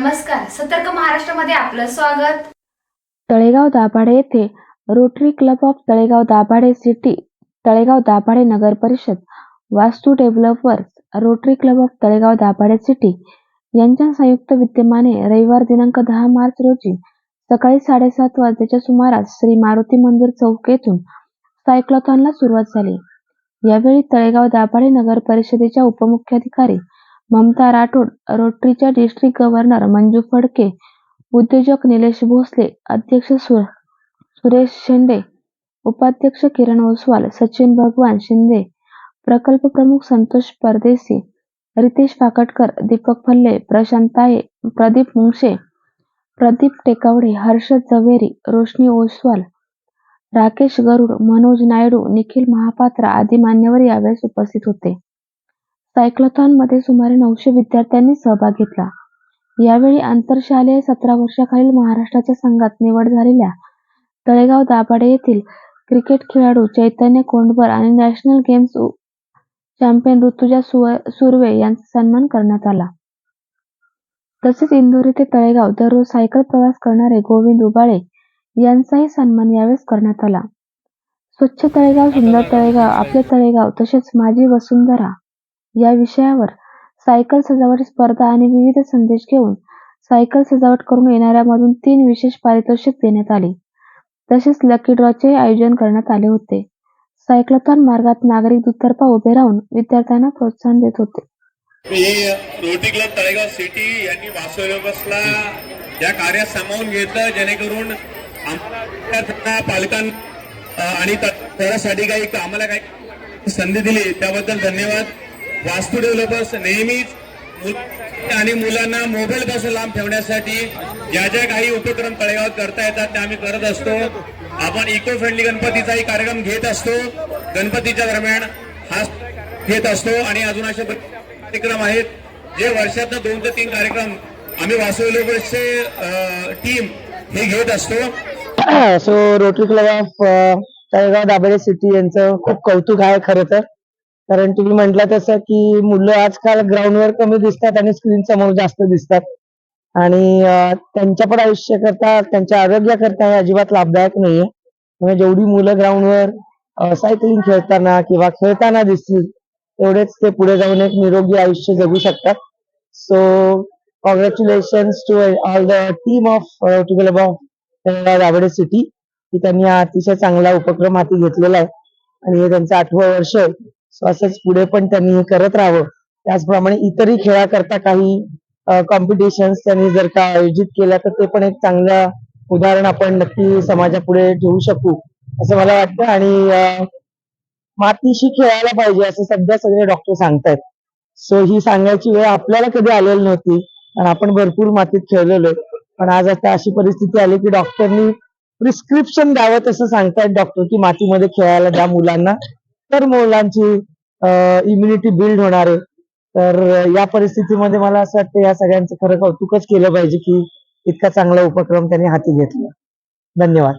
नमस्कार सतर्क महाराष्ट्रामध्ये आपलं स्वागत. तळेगाव दाभाडे येथे Rotary club of Talegaon Dabhade city Talegaon Dabhade नगर परिषद Vastu developers Rotary club of Talegaon Dabhade city यांच्या संयुक्त विद्यमाने रविवार दिनांक दहा मार्च रोजी सकाळी साडेसात वाजेच्या सुमारास श्री मारुती मंदिर चौक येथून सायक्लॉथॉनला सुरुवात झाली. यावेळी तळेगाव दाभाडे नगर परिषदेच्या उपमुख्याधिकारी ममता राठोड रोटरीच्या डिस्ट्रिक्ट गव्हर्नर मंजू फडके उद्योजक निलेश भोसले अध्यक्ष सुर सुरेश शेंडे उपाध्यक्ष किरण ओसवाल सचिन भगवान शिंदे प्रकल्प प्रमुख संतोष परदेसी रितेश फाकटकर दीपक फल्ले प्रशांत ताये प्रदीप मुंगशे प्रदीप टेकावडे हर्षद झवेरी रोशनी ओसवाल राकेश गरुड मनोज नायडू निखिल महापात्रा आदी मान्यवर यावेळेस उपस्थित होते. सायक्लोथॉनमध्ये सुमारे नऊशे विद्यार्थ्यांनी सहभाग घेतला. यावेळी आंतरशालेय सतरा वर्षाखालील महाराष्ट्राच्या संघात निवड झालेल्या तळेगाव दाभाडे येथील क्रिकेट खेळाडू चैतन्य कोंडबर आणि national games champion Rutuja Surve यांचा सन्मान करण्यात आला. तसेच इंदोर येथे तळेगाव दररोज सायकल प्रवास करणारे गोविंद उबाळे यांचाही सन्मान यावेळेस करण्यात आला. स्वच्छ तळेगाव सुंदर तळेगाव आपले तळेगाव तसेच माझी वसुंधरा या विषयावर सायकल सजावट स्पर्धा आणि विविध संदेश घेऊन सायकल सजावट करून येणाऱ्यामधून तीन विशेष पारितोषिक देण्यात आली. तसेच लकी ड्रॉचे आयोजन करण्यात आले होते. सायक्लोथॉन मार्गात नागरिक दुतर्फा उभे राहून विद्यार्थ्यांना प्रोत्साहन देत होते. मी रोटी क्लब तळेगाव सिटी यांनी वासोलोबसला या कार्यात सामावून घेतलं जेणेकरून आम्हाला विद्यार्थ्यांना पालकांना आणि त्यासाठी काही आम्हाला काही संधी दिली. त्याबद्दल धन्यवाद. वास्तू डेव्हलपर्स नेहमीच आणि मुलांना मोबाईल पासून लांब ठेवण्यासाठी ज्या ज्या काही उपक्रम तळेगावात करता येतात ते आम्ही करत असतो. आपण इको फ्रेंडली गणपतीचाही कार्यक्रम घेत असतो. गणपतीच्या दरम्यान हा घेत असतो. आणि अजून असे कार्यक्रम आहेत जे वर्षातनं दोन ते तीन कार्यक्रम आम्ही वासवलोबसचे टीम हे घेत असतो. So Rotary club of Talegaon दाबडे city यांचं खूप कौतुक आहे खरं तर. कारण तुम्ही म्हटलं तसं की मुलं आजकाल ग्राउंडवर कमी दिसतात आणि स्क्रीन समोर जास्त दिसतात. आणि त्यांच्या पण आयुष्य करता त्यांच्या आरोग्याकरता हे अजिबात लाभदायक नाहीये. म्हणजे जेवढी मुलं ग्राउंडवर सायकलिंग खेळताना किंवा खेळताना दिसतील तेवढेच ते पुढे जाऊन एक निरोगी आयुष्य जगू शकतात. So congratulation to all the team of Rotary of Dabhade city की त्यांनी हा अतिशय चांगला उपक्रम हाती घेतलेला आहे. आणि हे त्यांचं आठवं वर्ष आहे. असंच पुढे पण त्यांनी हे करत राहावं. त्याचप्रमाणे इतरही खेळाकरता काही कॉम्पिटिशन्स त्यांनी जर का आयोजित केल्या तर ते पण एक चांगलं उदाहरण आपण नक्की समाजापुढे ठेवू शकू. असं मला वाटतं. आणि मातीशी खेळायला पाहिजे असं सध्या सगळे डॉक्टर सांगतायत. सो ही सांगायची वेळ आपल्याला कधी आलेली नव्हती. कारण आपण भरपूर मातीत खेळलेलो. पण आज आता अशी परिस्थिती आली की डॉक्टरनी प्रिस्क्रिप्शन द्यावं तसं सांगतायत डॉक्टर की मातीमध्ये खेळायला द्या मुलांना. तर मुलांची इम्युनिटी बिल्ड होणार आहे. तर या परिस्थितीमध्ये मला असं वाटतं या सगळ्यांचं खरं कौतुकच केलं पाहिजे की इतका चांगला उपक्रम त्यांनी हाती घेतला. धन्यवाद.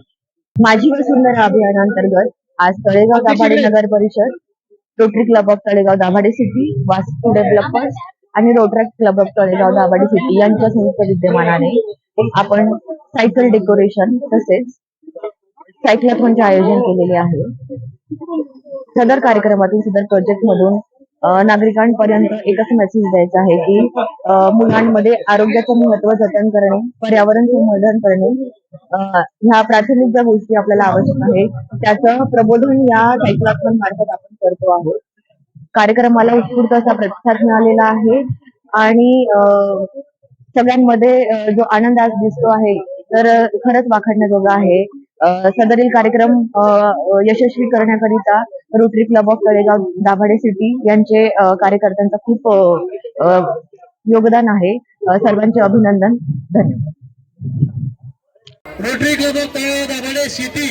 माझी वसुंधरा अभियानांतर्गत आज तळेगाव दाभाडे नगर परिषद Rotary club of Talegaon Dabhade city Vastu developers आणि Rotary club of Talegaon Dabhade city यांच्या संयुक्त विद्यमानाने आपण सायकल डेकोरेशन तसेच सायक्लॉथॉनचे आयोजन केलेले आहे. सदर कार्यक्रमातून सदर प्रोजेक्ट मधून नागरिकांपर्यंत एकच मेसेज द्यायचा आहे की मुलांमध्ये आरोग्याचं महत्त्व जतन करणे पर्यावरण संवर्धन करणे ह्या प्राथमिक ज्या गोष्टी आपल्याला आवश्यक आहे त्याचं प्रबोधन या सायक्लॉथॉन मार्फत आपण करतो आहोत. कार्यक्रमाला उत्स्फूर्त असा प्रतिसाद मिळालेला आहे आणि सगळ्यांमध्ये जो आनंद आज दिसतो आहे तर खरंच वाखाणण्याजोगा आहे. सदरील कार्यक्रम अं, यशस्वी करण्याकरिता Rotary club of Talegaon Dabhade city यांचे कार्यकर्त्यांचा कार्यकर्त्यांचं खूप योगदान आहे. सर्वांचे अभिनंदन. धन्यवाद. Rotary club of Talegaon Dabhade city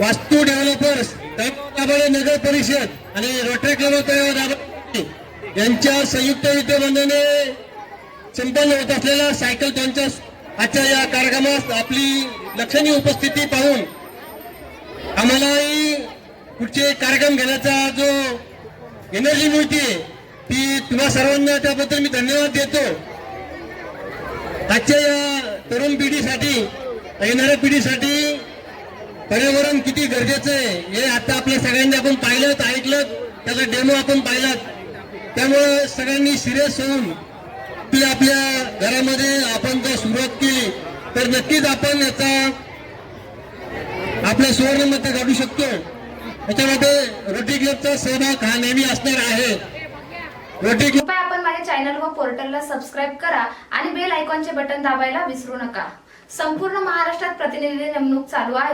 Vastu developers Dabhade नगर परिषद आणि Rotary club of Talegaon Dabhade यांच्या संयुक्त विद्यमानाने संपन्न होत असलेला सायकल त्यांच्या आजच्या या कार्यक्रमात आपली लक्षणीय उपस्थिती पाहून आम्हालाही पुढचे कार्यक्रम घेण्याचा जो एनर्जी मिळते ती तुम्हा सर्वांना त्याबद्दल मी धन्यवाद देतो. आजच्या या तरुण पिढीसाठी येणाऱ्या पिढीसाठी पर्यावरण किती गरजेचं आहे हे आता आपल्या सगळ्यांनी आपण पाहिलं ऐकलं त्याचा डेमो आपण पाहिलं त्यामुळं सगळ्यांनी सिरियस होऊन आपल्या आपल्या घरामध्ये आपण जर सुरुवात केली. तर नक्कीच आपण याचा आपल्या सुवर्णमध्ये काढू शकतो. त्याच्यामध्ये रोटी क्लबचा सहभाग हा नेहमी असणार आहे. रोटी क्लब आपण माझ्या चॅनल व पोर्टलला सबस्क्राईब करा आणि बेल आयकॉनचे बटन दाबायला विसरू नका. संपूर्ण महाराष्ट्रात प्रतिनिधी नेमणूक चालू आहे.